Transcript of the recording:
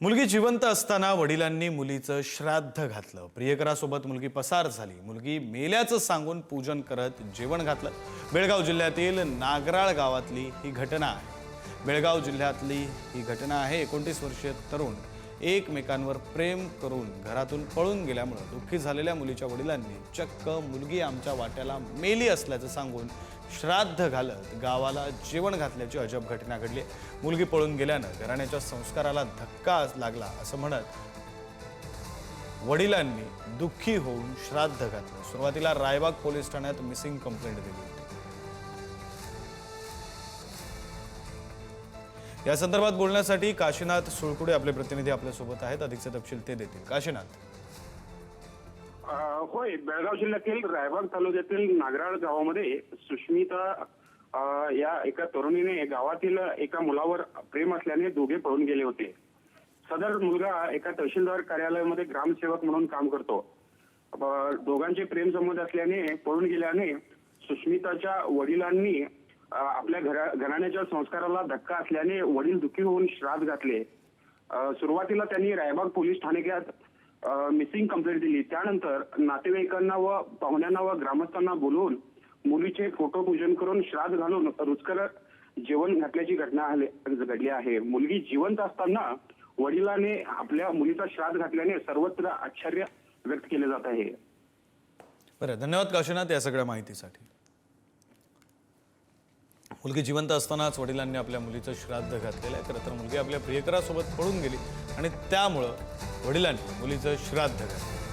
मुलगी जिवंत असताना वडिलांनी मुलीचं श्राद्ध घातलं. प्रियकरासोबत मुलगी पसार झाली. मुलगी मेल्याचं सांगून पूजन करत जेवण घातलं. बेळगाव जिल्ह्यातील नागराळ गावातली ही घटना आहे. बेळगाव जिल्ह्यातली ही घटना आहे. एकोणतीस वर्षीय तरुण एकमेकांवर प्रेम करून घरातून पळून गेल्यामुळं दुःखी झालेल्या मुलीच्या वडिलांनी चक्क मुलगी आमच्या वाट्याला मेली असल्याचं सांगून श्राद्ध घालत गावाला जेवण घातल्याची अजब घटना घडली. मुलगी पळून गेल्यानं घराण्याच्या संस्काराला धक्का लागला असं म्हणत वडिलांनी दुःखी होऊन श्राद्ध घातलं. सुरुवातीला रायबाग पोलीस ठाण्यात मिसिंग कंप्लेंट दिली होती. या संदर्भात बोलण्यासाठी काशीनाथ सुळकुडे आपले प्रतिनिधी आपल्यासोबत आहेत. अधिकचे तपशील ते देतील. काशीनाथ. होय. बेळगाव जिल्ह्यातील रायबाग तालुक्यातील नागराळ गावामध्ये सुष्मिता या एका तरुणीने गावातील एका मुलावर प्रेम असल्याने दोघे पळून गेले होते. सदर मुलगा एका तहसीलदार कार्यालयामध्ये ग्रामसेवक म्हणून काम करतो. दोघांचे प्रेम संबंध असल्याने पळून गेल्याने सुष्मिताच्या वडिलांनी आपल्या घरा घराण्याच्या संस्काराला धक्का असल्याने वडील दुखी होऊन श्राद्ध घातले सुरुवातीला त्यांनी रायबाग पोलीस ठाण्यात मिसिंग कंप्लेंट दिली. त्यानंतर नातेवाईकांना व पाहुण्यांना व ग्रामस्थांना बोलवून मुलीचे फोटो पूजन करून श्राद्ध घालून रुचकर जेवण घातल्याची घटना घडली आहे. मुलगी जिवंत असताना वडिलाने आपल्या मुलीचा श्राद्ध घातल्याने सर्वत्र आश्चर्य व्यक्त केले जात आहे. बरं धन्यवाद काशीनाथ या सगळ्या माहितीसाठी. मुलगी जिवंत असतानाच वडिलांनी आपल्या मुलीचं श्राद्ध घातलेलं आहे. खरं तर मुलगी आपल्या प्रियकरासोबत पळून गेली आणि त्यामुळं वडिलांनी मुलीचं श्राद्ध घातलं.